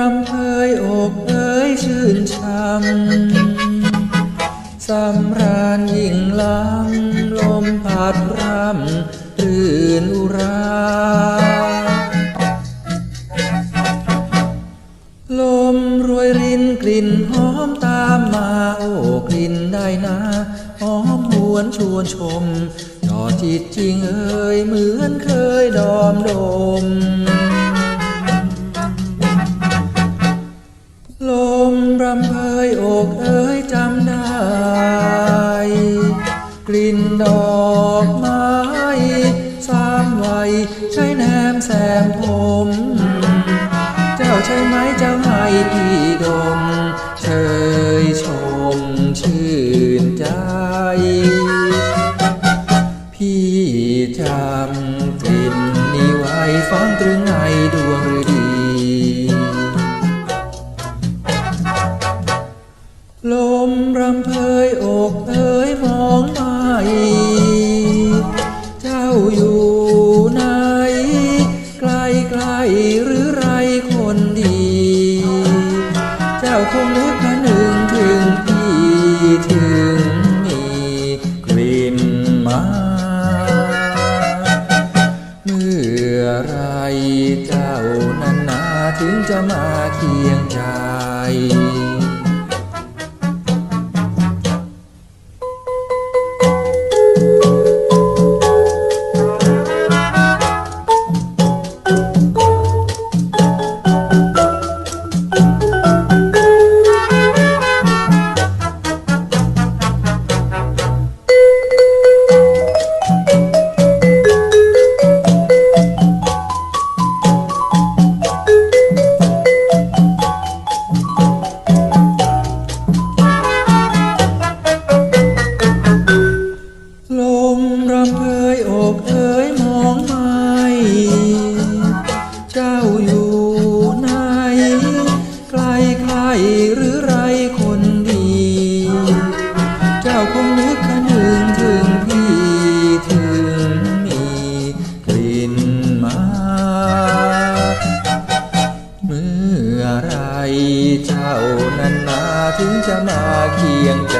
รำเทยอกเอ้ยชื่นช้ำสำรานยิ่งล้ำลมพัดรำรื่นอุรา ลมรวยรินกลิ่นหอมตามมาโอ้กลิ่นได้นะหอมหวนชวนชม จอจิตจริงเอ่ยเหมือนเคยดอมโด รำเพยอกเอ้ยจำได้ กลิ่นดอกไม้สามวัยใช้แนมแซมผม เจ้าใช่ไหมเจ้าให้พี่ดม ลมรำเพยอกเอ้ยมองไม่เจ้าอยู่ไหนไกลไกลหรือไรคนดี เจ้าคงนึกคะหนึ่งถึงพี่ถึงมีกลิ่นมา เมื่อไรเจ้านั้นนาถึงจะมาเคียงใจ เจ้านั้นนาถึงจะมาเคียงใจ